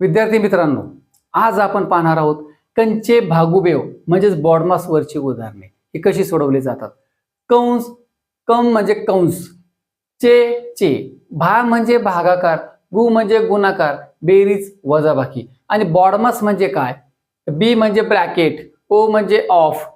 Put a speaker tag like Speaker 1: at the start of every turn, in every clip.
Speaker 1: विद्यार्थी मित्रांनो आज आपण पाहणार आहोत कंचे भागुबेव म्हणजेच बॉडमास वरची उदाहरणे. ही कशी सोडवली जातात? कंस कम म्हणजे कंस चे चे. भा म्हणजे भागाकार गु म्हणजे गुणाकार बेरीज वजाबाकी. आणि बॉडमास म्हणजे काय? बी म्हणजे ब्रॅकेट ओ म्हणजे ऑफ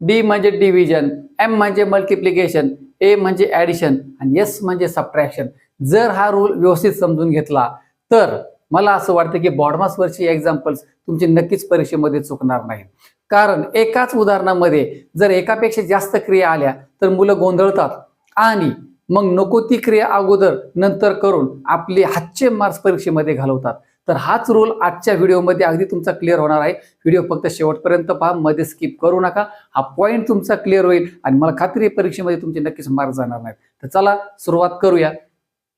Speaker 1: डी म्हणजे डिव्हिजन एम म्हणजे मल्टिप्लिकेशन ए म्हणजे ऍडिशन आणि एस म्हणजे सबट्रॅक्शन. जर हा रूल व्यवस्थित समजून घेतला तर मला असं वाटतं की बॉडमासवरची एक्झाम्पल्स तुमची नक्कीच परीक्षेमध्ये चुकणार नाही कारण एकाच उदाहरणामध्ये जर एकापेक्षा जास्त क्रिया आल्या तर मुलं गोंधळतात. आणि मग नको ती क्रिया अगोदर नंतर करून आपले हातचे मार्क्स परीक्षेमध्ये घालवतात. तर हाच रोल आजच्या व्हिडिओमध्ये अगदी तुमचा क्लिअर होणार आहे. व्हिडिओ फक्त शेवटपर्यंत पहा मध्ये स्किप करू नका. हा पॉईंट तुमचा क्लिअर होईल आणि मला खात्री आहे परीक्षेमध्ये तुमचे नक्कीच मार्क जाणार नाहीत. तर चला सुरुवात करूया.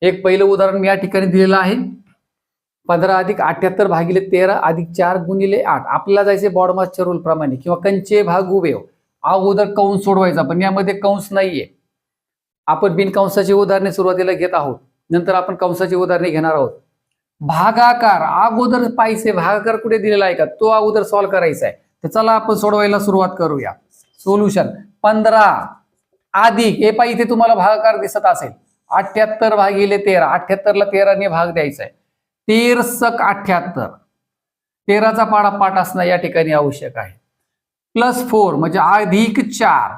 Speaker 1: एक पहिलं उदाहरण मी या ठिकाणी दिलेलं आहे. पंधरा अधिक अठ्याहत्तर भागिले तेरा अधिक चार गुणिले आठ. आपल्याला जायचे बॉडमासच्या रूल प्रमाणे किंवा कंचे भाग उभे हो. अगोदर कंस सोडवायचा पण यामध्ये कंस नाहीये. आपण बिनकंसाची उदाहरणे सुरुवातीला घेत आहोत. नंतर आपण कंसाची उदाहरणे घेणार आहोत. भागाकार अगोदर पाहिजे भागाकार कुठे दिलेला आहे का? तो अगोदर सॉल्व्ह करायचा आहे. तर चला आपण सोडवायला सुरुवात करूया. सोल्युशन पंधरा अधिक हे पाहिजे तुम्हाला भागाकार दिसत असेल. अठ्याहत्तर भागिले तेरा. अठ्याहत्तरला तेराने भाग द्यायचा आहे. तेरसक अठ्याहत्तर. तेराचा पाडा पाठ असणं या ठिकाणी आवश्यक आहे. प्लस फोर म्हणजे अधिक चार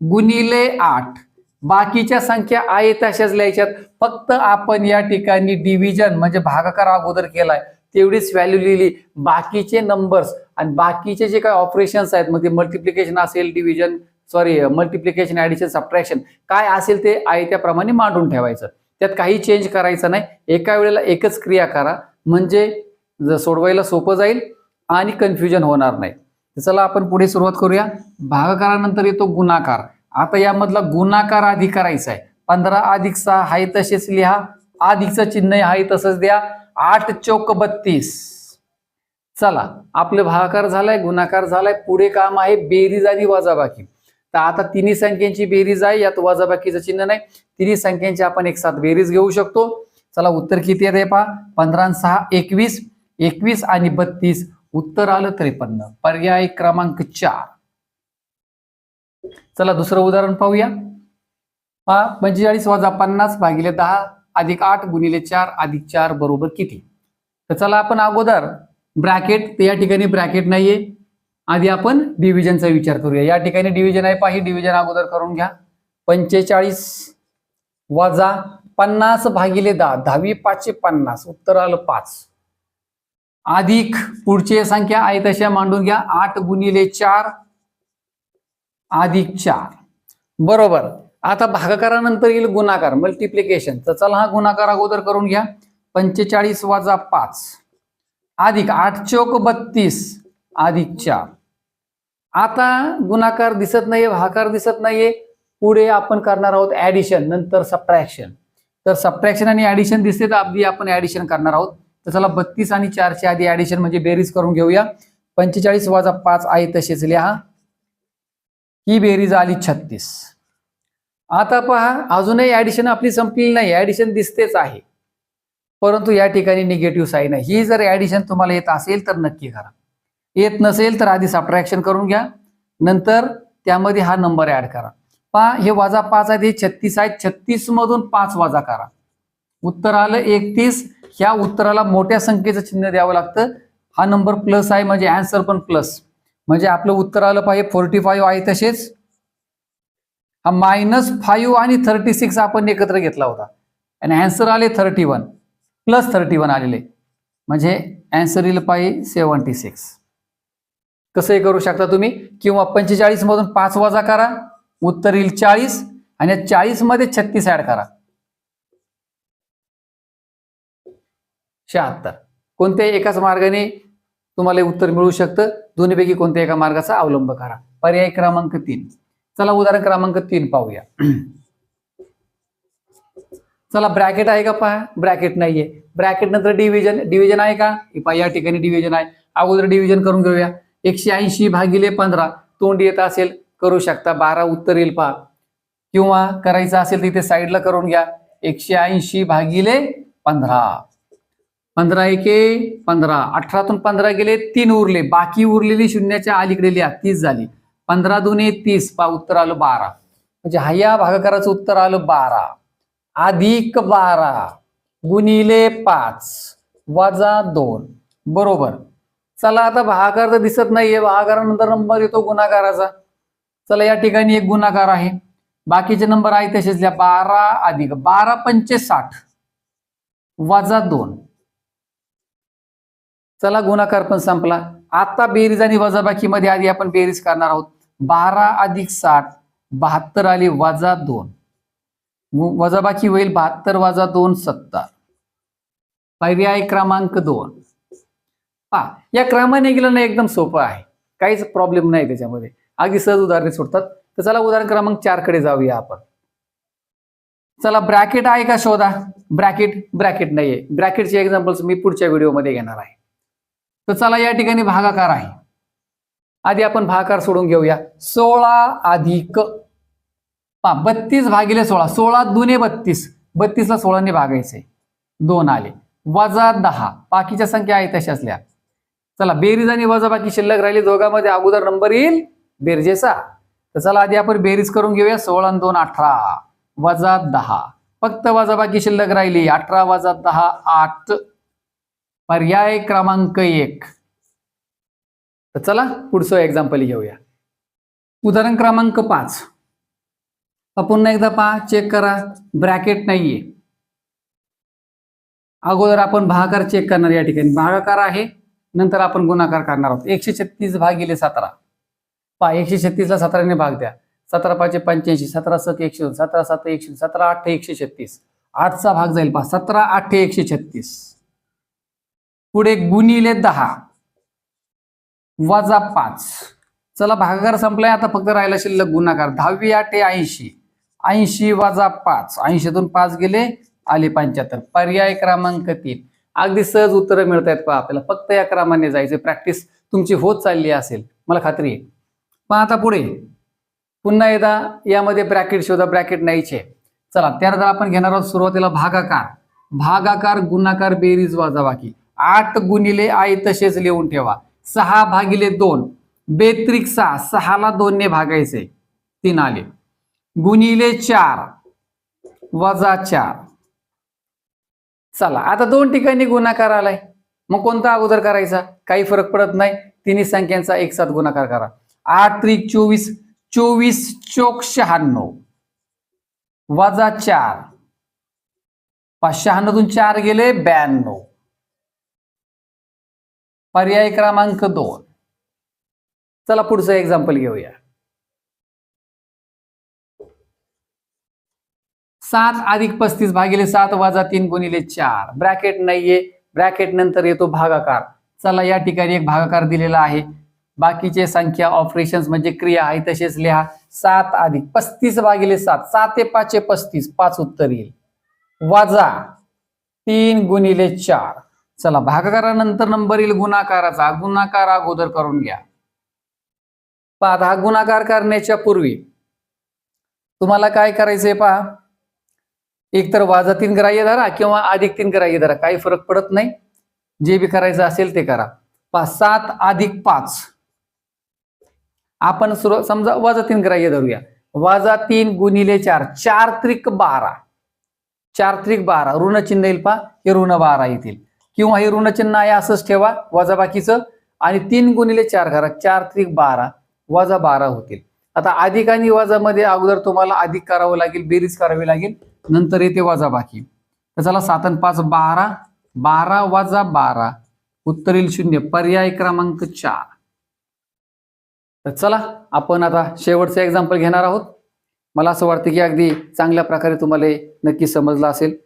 Speaker 1: गुणिले आठ. बाकीच्या संख्या आहेत तशाच लिहायच्यात. फक्त आपण या ठिकाणी डिव्हिजन म्हणजे भागाकार अगोदर केलाय. तेवढीच व्हॅल्यू लिहिली. बाकीचे नंबर्स आणि बाकीचे जे काही ऑपरेशन्स आहेत मग ते मल्टिप्लिकेशन असेल division sorry multiplication addition subtraction काय असेल ते आहे त्याप्रमाणे मांडून ठेवायचं. त्यात काही चेंज करायचं नाही. एका वेळेला एकच क्रिया करा. म्हणजे सोडवायला सोपं जाईल आणि कन्फ्युजन होणार नाही. चला आपण पुढे सुरुवात करूया. भागाकारानंतर येतो गुणाकार. आता यामधला गुणाकार आधी करायचा आहे. पंधरा अधिक सहा हाय तसेच लिहा. अधिकचं चिन्ह आहे तसंच द्या. आठ चौक बत्तीस. चला आपलं भागाकार झालाय गुणाकार झालाय. पुढे काम आहे. बेरीज आणि वजाबाकी. तर आता तिन्ही संख्यांची बेरीज आहे यात वजाबाकीचं चिन्ह नाही. तिन्ही संख्यांची आपण एक साथ बेरीज घेऊ शकतो. चला उत्तर किती आहे पहा. पंधरा सहा एकवीस. एकवीस आणि बत्तीस. उत्तर आलं त्रेपन्न. पर्याय क्रमांक चार. चला दुसरं उदाहरण पाहूया. पहा पंचेचाळीस वजा पन्नास भागिले दहा अधिक आठ गुणिले चार अधिक चार बरोबर किती? तर चला आपण अगोदर ब्रॅकेट या ठिकाणी ब्रॅकेट नाहीये. आधी आपण डिव्हिजनचा विचार करूया. या ठिकाणी डिव्हिजन आहे पाही डिव्हिजन अगोदर करून घ्या. पंचेचाळीस वजा पन्नास भागिले दहा. दहावी पाचशे पन्नास. उत्तर आलं पाच. अधिक पुढची संख्या आहे तशा मांडून घ्या. आठ गुणिले चार. अधिक चार. बरोबर. आता भागाकारानंतर येईल गुणाकार मल्टिप्लिकेशन तर चला हा गुणाकार अगोदर करून घ्या. पंचेचाळीस वजा पाच. अधिक आठ चौक बत्तीस. आधीच्या चार आता गुणाकार दिसत नाहीये भाकार दिसत नाहीये. पुढे आपण करणार आहोत ऍडिशन नंतर सबट्रॅक्शन तर सबट्रॅक्शन आणि ऍडिशन दिसते तर अगदी आपण ऍडिशन करणार आहोत. तर चला बत्तीस आणि चारच्या आधी ऍडिशन म्हणजे बेरीज करून घेऊया. पंचेचाळीस वाजा पाच आहे तसेच लिहा. ही बेरीज आली छत्तीस. आता पहा अजूनही ऍडिशन आपली संपलेली नाही. ऍडिशन दिसतेच आहे. परंतु या ठिकाणी निगेटिव्ह साईन आहे. ही जर ऍडिशन तुम्हाला येत असेल तर नक्की करा. येत नसेल तर आधी सबट्रॅक्शन करून घ्या. नंतर त्यामध्ये हा नंबर ऍड करा. पहा हे वजा पाच आहेत हे छत्तीस आहेत. छत्तीस मधून पाच वजा करा. उत्तर आलं एकतीस. ह्या उत्तराला मोठ्या संख्येचं चिन्ह द्यावं लागतं. हा नंबर प्लस आहे म्हणजे अँसर पण प्लस म्हणजे आपलं उत्तर आलं पाहिजे फोर्टी फाईव्ह आहे तसेच. हा मायनस फाईव्ह आणि थर्टी सिक्स आपण एकत्र घेतला होता. आणि अँसर आले thirty one plus thirty one आलेले. म्हणजे अँसर येईल पाहिजे सेवन्टी सिक्स कसंही करू शकता तुम्ही. किंवा पंचेचाळीस मधून पाच वजा करा. उत्तर येईल चाळीस आणि चाळीसमध्ये छत्तीस ऍड करा. शहात्तर. कोणत्याही एकाच मार्गाने तुम्हाला उत्तर मिळू शकतं. दोन्हीपैकी कोणत्या एका मार्गाचा अवलंब करा. पर्याय क्रमांक तीन. चला उदाहरण क्रमांक तीन पाहूया. चला ब्रॅकेट आहे का पहा. ब्रॅकेट नाहीये. ब्रॅकेट नंतर डिव्हिजन डिव्हिजन आहे का? या ठिकाणी डिव्हिजन आहे. अगोदर डिव्हिजन करून घेऊया. एकशे ऐंशी भागिले पंधरा तोंड येत असेल करू शकता. बारा उत्तर येईल पहा. किंवा करायचं असेल तिथे साईडला करून घ्या. एकशे ऐंशी भागिले पंधरा. पंधरा एके पंधरा. अठरातून पंधरा गेले तीन उरले. बाकी उरलेली शून्याच्या अलीकडे लिहा. तीस झाली. पंधरा दोन्ही तीस. पा उत्तर आलं बारा. म्हणजे हा भागाकाराचं उत्तर आलं बारा. अधिक बारा गुणिले पाच. वजा दोन. बरोबर. चला आता भागाकार तर दिसत नाहीये. भागाकारानंतर नंबर येतो गुणाकाराचा. चला या ठिकाणी एक गुणाकार आहे. बाकीचे नंबर आहे तसेच लिहा बारा अधिक बारा पंचे साठ वजा दोन. चला गुणाकार पण संपला. आता बेरीज आणि वजाबाकी मध्ये आधी आपण बेरीज करणार आहोत. बारा अधिक साठ बहात्तर आली वजा दोन. वजाबाकी होईल बहात्तर वजा दोन सत्तर. पर्याय क्रमांक दोन. हा या क्रमाने गेलं ना एकदम सोपं आहे. काहीच प्रॉब्लेम नाही त्याच्यामध्ये. अगदी सहज उदाहरणे सुटतात तर चला उदाहरण क्रमांक चारकडे जाऊया आपण. चला ब्रॅकेट आहे का शोधा? ब्रॅकेट ब्रॅकेट नाहीये. ब्रॅकेटचे एक्झाम्पल्स मी पुढच्या व्हिडिओमध्ये घेणार आहे. तर चला या ठिकाणी भागाकार आहे. आधी आपण भागाकार सोडून घेऊया. सोळा अधिक पा बत्तीस भागिले सोळा. सोळा दुने बत्तीस. बत्तीसला सोळाने भागायचे. दोन आले. वजा दहा. बाकीच्या संख्या आहे तशा असल्या चला बेरीज आणि वजा बाकी शिल्लक राहिली. दोघांमध्ये अगोदर नंबर येईल. बेरजेचा. तर चला आधी आपण बेरीज करून घेऊया. सोळा आणि दोन अठरा. वजा दहा. फक्त वजा बाकी शिल्लक राहिली. अठरा वजा दहा आठ. पर्याय क्रमांक एक. तर चला पुढचं एक्झाम्पल घेऊया. उदाहरण क्रमांक पाच. पुन्हा एकदा पहा चेक करा. ब्रॅकेट नाहीये. अगोदर आपण भागाकार चेक करणार या ठिकाणी. भागाकार आहे. नंतर आपण गुणाकार करणार आहोत. एकशे छत्तीस भागिले सतरा. पहा एकशे छत्तीसला सतराने भाग द्या. सतरा पाचशे पंच्याऐंशी सतरा सक एकशे दोन सतरा सात एकशे सतरा आठ एकशे छत्तीस. आठचा भाग जाईल पहा सतरा आठ एकशे छत्तीस. पुढे गुणिले दहा. वजा पाच. चला भागाकार संपलाय. आता फक्त राहिला शिल्लक गुणाकार. दहावी आठ ऐंशी. ऐंशी वजा पाच. ऐंशीतून पाच गेले आले पंच्याहत्तर. पर्याय क्रमांक तीन. अगदी सहज उत्तरं मिळत आहेत पहा आपल्याला. फक्त या क्रमाने जायचं प्रॅक्टिस तुमची होत चालली असेल. मला खात्री आहे. पण आता पुढे. पुन्हा एकदा यामध्ये ब्रॅकेट शोधा. ब्रॅकेट नाहीचे चला त्यानंतर आपण घेणार आहोत सुरुवातीला भागाकार. भागाकार गुणाकार बेरीज वजाबाकी. आठ गुणिले आई तसेच लिहून ठेवा. सहा भागिले दोन. बेत्रिक सहा. सहाला दोनने भागायचे. तीन आले. गुणिले चार. वजा चार. चला आता दोन ठिकाणी गुणाकार आलाय. मग कोणता अगोदर करायचा? काही फरक पडत नाही. तिन्ही संख्यांचा एक साथ गुणाकार करा. आठ त्रिक चोवीस चोवीस चोक शहाण्णव. वजा चार. पाच शहाण्णवतून चार गेले ब्याण्णव. पर्याय क्रमांक दोन. चला पुढचं एक्झाम्पल घेऊया. सात अधिक पस्तीस भागिले सात वाजा तीन गुणिले चार. ब्रॅकेट नाहीये. ब्रॅकेट नंतर येतो भागाकार. चला या ठिकाणी एक भागाकार दिलेला आहे. बाकीचे संख्या ऑपरेशन्स म्हणजे क्रिया आहे तसेच लिहा. सात अधिक पस्तीस भागिले सात. सात ते पाचशे पस्तीस. पाच उत्तर येईल. वजा तीन गुणिले चार. चला भागाकारानंतर नंबर येईल गुणाकाराचा. गुणाकार अगोदर करून घ्या. पहा हा गुणाकार करण्याच्या पूर्वी तुम्हाला काय करायचंय पहा? एक तर वाजा तीन ग्राह्य धरा किंवा अधिक तीन ग्राह्य धरा. काही फरक पडत नाही. जे बी करायचं असेल ते करा. पाच सात अधिक पाच. आपण सुरू समजा वाजा तीन ग्राह्य धरूया. वाजा तीन गुणिले चार. चार त्रिक बारा. चार त्रिक बारा. ऋण चिन्ह येईल पहा. हे ऋण बारा येतील. किंवा हे ऋण चिन्ह आहे असंच ठेवा. वजा बाकीचं. आणि तीन गुणिले चार करा. चार त्रिक बारा. वजा बारा होतील. आता अधिक आणि वजामध्ये अगोदर तुम्हाला अधिक करावं लागेल. बेरीज करावी लागेल. नंतर येते वजा बाकी. तर चला सात आणि पाच बारा. बारा वजा बारा. उत्तरील शून्य. पर्याय क्रमांक चार. तर चला आपण आता शेवटचं एक्झाम्पल घेणार आहोत. मला असं वाटतं की अगदी चांगल्या प्रकारे तुम्हाला नक्की समजलं असेल.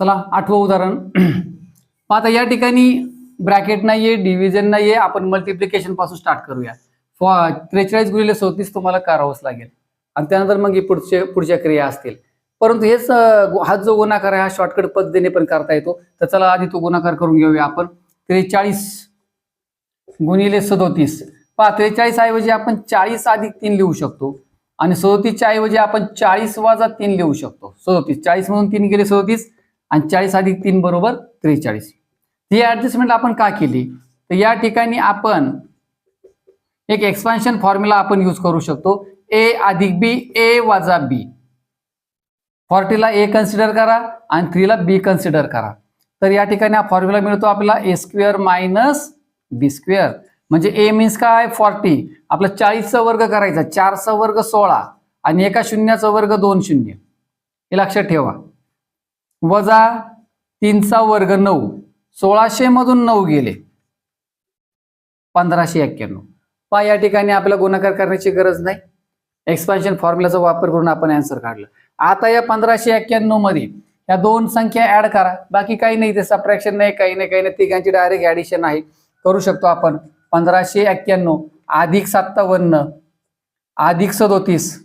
Speaker 1: चला आठवं उदाहरण. आता या ठिकाणी ब्रॅकेट नाहीये डिव्हिजन नाहीये. आपण मल्टिप्लिकेशनपासून स्टार्ट करूया. फॉ त्रेचाळीस गुणिले सोतीस तुम्हाला करावंच लागेल. आणि त्यानंतर मग हे पुढचे पुढच्या क्रिया असतील. परंतु हेच हा जो गुणाकार आहे हा शॉर्टकट पद्धतीने पण करता येतो. तर चला आधी तो गुणाकार करून घेऊया आपण. त्रेचाळीस गुणिले सदोतीस. पहा त्रेचाळीस ऐवजी आपण चाळीस अधिक तीन लिहू शकतो. आणि सदोतीसच्या ऐवजी आपण चाळीस वाजा तीन लिहू शकतो. सदोतीस. चाळीस म्हणून तीन गेले सदोतीस आणि चाळीस अधिक तीन बरोबर त्रेचाळीस. ही ऍडजस्टमेंट आपण का केली? तर या ठिकाणी आपण एक एक्सपान्शन फॉर्म्युला आपण यूज करू शकतो. ए अधिक बी ए वाजा बी फॉर्टीला ए कन्सिडर करा आणि थ्रीला बी कन्सिडर करा. तर या ठिकाणी हा फॉर्म्युला मिळतो आपल्याला A square minus B square म्हणजे ए मीन्स काय? फॉर्टी आपला चाळीसचा वर्ग करायचा. चारचा वर्ग सोळा आणि एका शून्याचा वर्ग दोन शून्य. हे लक्षात ठेवा. वजा तीनचा वर्ग नऊ. सोळाशे मधून नऊ गेले. पंधराशे एक्क्याण्णव. पहा या ठिकाणी आपल्याला गुणाकार करण्याची गरज नाही. एक्सपान्शन फॉर्म्युलाचा वापर करून आपण आन्सर काढलं. आता या पंधराशे एक्क्याण्णवमध्ये या दोन संख्या ऍड करा. बाकी काही नाही ते सप्रॅक्शन नाही काही नाही काही नाही. तिघांची डायरेक्ट ऍडिशन आहे. करू शकतो आपण. पंधराशे एक्क्याण्णव अधिक सत्तावन्न अधिक सदोतीस.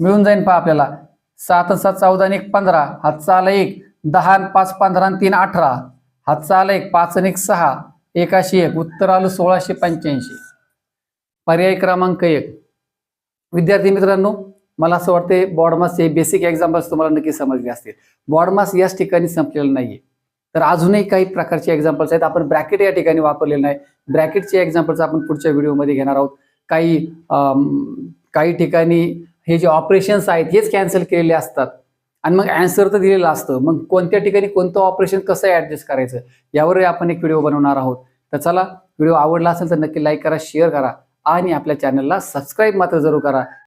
Speaker 1: मिळून जाईल पहा आपल्याला. सात सात चौदा आणि एक पंधरा. हातचा आला एक दहा आणि पाच पंधरा आणि तीन अठरा. हातचा आला एक पाच आणि एक सहा. एकाशे एक. उत्तर आलं सोळाशे पंच्याऐंशी. पर्याय क्रमांक एक. विद्यार्थी मित्रांनो मला असं वाटते बॉडमास हे बेसिक एक्झाम्पल्स तुम्हाला नक्की समजले असतील. बॉडमास याच ठिकाणी संपलेलं नाहीये. तर अजूनही काही प्रकारचे एक्झाम्पल्स आहेत. आपण ब्रॅकेट या ठिकाणी वापरलेलं नाही. ब्रॅकेटचे एक्झाम्पल्स आपण पुढच्या व्हिडिओमध्ये घेणार आहोत. काही काही ठिकाणी हे जे ऑपरेशन्स आहेत हेच कॅन्सल केलेले असतात. आणि मग अँसर तर दिलेलं असतं. मग कोणत्या ठिकाणी कोणतं ऑपरेशन कसं ऍडजस्ट करायचं यावरही आपण एक व्हिडिओ बनवणार आहोत. तर चला व्हिडिओ आवडला असेल तर नक्की लाईक करा शेअर करा आणि आपल्या चॅनलला सबस्क्राईब मात्र जरूर करा.